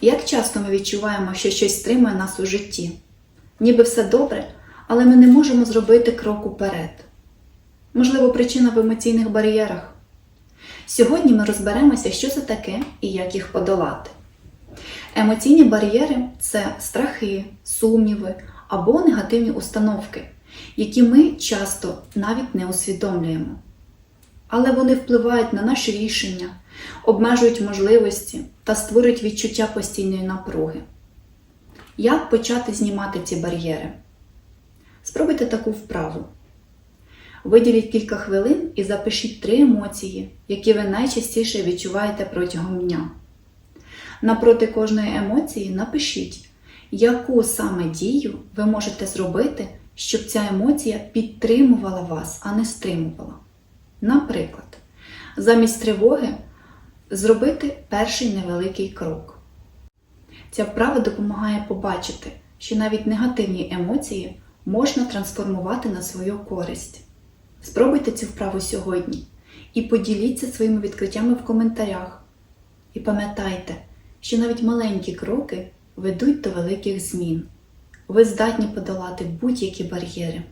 Як часто ми відчуваємо, що щось стримує нас у житті? Ніби все добре, але ми не можемо зробити крок уперед. Можливо, причина в емоційних бар'єрах. Сьогодні ми розберемося, що це таке і як їх подолати. Емоційні бар'єри це страхи, сумніви або негативні установки, які ми часто навіть не усвідомлюємо. Але вони впливають на наші рішення, обмежують можливості та створюють відчуття постійної напруги. Як почати знімати ці бар'єри? Спробуйте таку вправу. Виділіть кілька хвилин і запишіть три емоції, які ви найчастіше відчуваєте протягом дня. Напроти кожної емоції напишіть, яку саме дію ви можете зробити, щоб ця емоція підтримувала вас, а не стримувала. Наприклад, замість тривоги зробити перший невеликий крок. Ця вправа допомагає побачити, що навіть негативні емоції можна трансформувати на свою користь. Спробуйте цю вправу сьогодні і поділіться своїми відкриттями в коментарях. І пам'ятайте, що навіть маленькі кроки ведуть до великих змін. Ви здатні подолати будь-які бар'єри.